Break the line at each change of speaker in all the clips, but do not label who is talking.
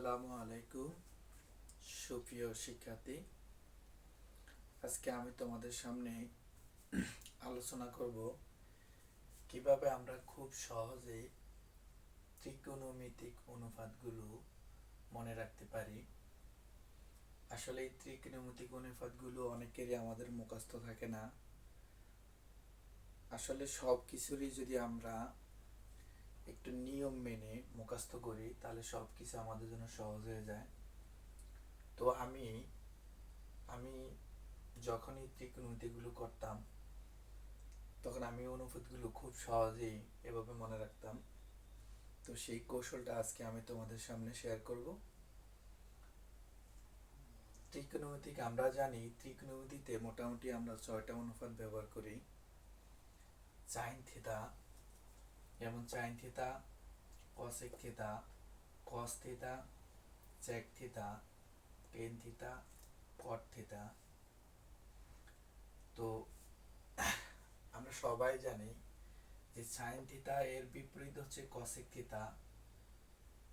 আসসালামু আলাইকুম, সুপ্রিয় শিক্ষার্থী। আজকে আমি তোমাদের সামনে আলোচনা করব কীভাবে আমরা খুব সহজে ত্রিকোণমিতিক অনুপাতগুলো মনে রাখতে পারি। আসলে এই ত্রিকোণমিতিক অনুপাতগুলো অনেকেরই আমাদের মুখস্থ থাকে না। আসলে সব কিছুরই যদি আমরা একটু নিয়ম মেনে মুখস্থ করি, তাহলে সব কিছু আমাদের জন্য সহজ হয়ে যায়। তো আমি আমি যখনই ত্রিকোণমিতিগুলো করতাম, তখন আমি অনুভূতিগুলো খুব সহজেই এভাবে মনে রাখতাম। তো সেই কৌশলটা আজকে আমি তোমাদের সামনে শেয়ার করব। ত্রিকোণমিতিক আমরা জানি, ত্রিকোণমিতিতে মোটামুটি আমরা ছয়টা অনুপাত ব্যবহার করি। সাইন থিতা যেমন sine theta cosec theta cos theta sec theta tan theta cot theta তো আমরা সবাই জানি যে সাইন থিতা এর বিপরীত হচ্ছে কসেক থিতা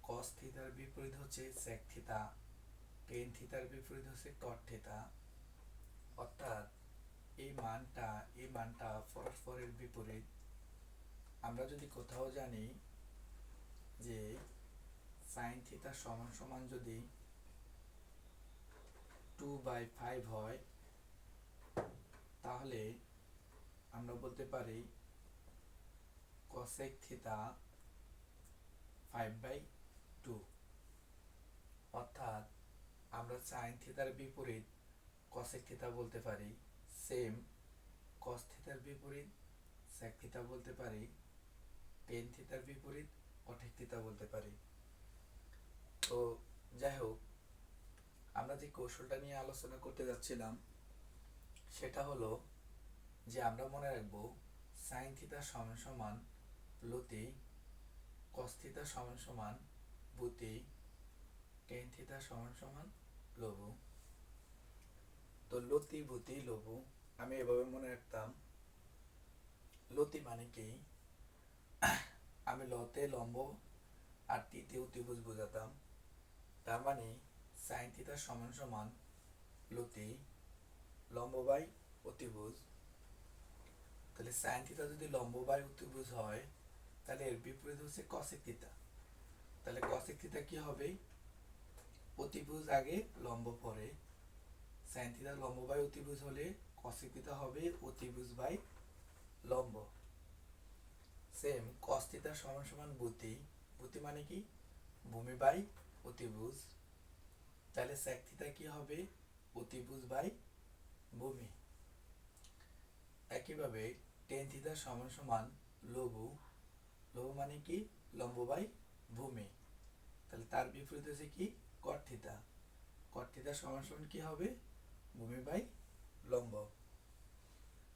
কস থিতার বিপরীত হচ্ছে সেক থিতা টেন থিতার বিপরীত হচ্ছে কট থিতা অর্থাৎ এই মানটা এই মানটা পরস্পরের বিপরীত। আমরা যদি কোথাও জানি যে সাইন থিতা সমান সমান যদি টু বাই ফাইভ হয়, তাহলে আমরা বলতে পারি cosec theta five by two অর্থাৎ আমরা সাইন থিতার বিপরীত কসেক থিতা বলতে পারি সেম কস থিতার বিপরীত সেক থিতা বলতে পারি টেন থিতার বিপরীত অঠেক থিতা বলতে পারি। তো যাই হোক, আমরা যে কৌশলটা নিয়ে আলোচনা করতে যাচ্ছিলাম, সেটা হলো যে আমরা মনে রাখব সাইন থিতা সমান সমান লতি, কস থিতা সমান সমান বুতি, টেন থিতা সমান সমান লবু তো লতি, বুতি লবু আমি এভাবে মনে রাখতাম। লতি মানে কি? আমি লতে লম্ব আর তিতে অতিভুজ বোঝাতাম তার মানে সাইন থিতা সমান সমান লতি লম্ব বাই অতিভুজ। তাহলে সাইন থিতা যদি লম্ব বাই অতিভুজ হয়, তাহলে এর বিপরীত হচ্ছে কসেক থিতা তাহলে কসেক থিতা কি হবে? অতিভুজ আগে লম্ব পরে। সাইন থিতা লম্ব বাই অতিভুজ হলে কসেক থিতা হবে অতিভুজ বাই লম্ব। সেম থিতা সমান সমান বুতি বুতি মানে কি? ভূমি বাই অতিভুজ। তাহলে sec থিতা কি হবে? অতিভুজ বাই ভূমি। একইভাবে টেন সমান সমান লঘু। লঘু মানে কি? লম্ব বাই ভূমি। তাহলে তার বিপরীত হচ্ছে কি? কট থিতা কট থিতা সমান সমান কি হবে? ভূমি বাই লম্ব।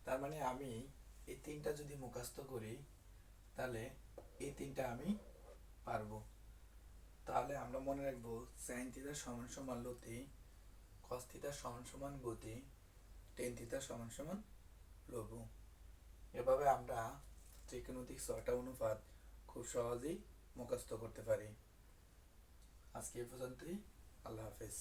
তার মানে আমি এই তিনটা যদি মুখস্থ করি তাহলে এই তিনটা আমি পারব। তাহলে আমরা মনে রাখব সাইন থিতা সমান সমান লতি কস সমান সমান গতি টেন থিতা সমান সমান লঘু। এভাবে আমরা ত্রিকোণমিতিক ছয়টা অনুপাত খুব সহজেই মুখস্থ করতে পারি। আজকে এ পর্যন্তই, আল্লাহ হাফেজ।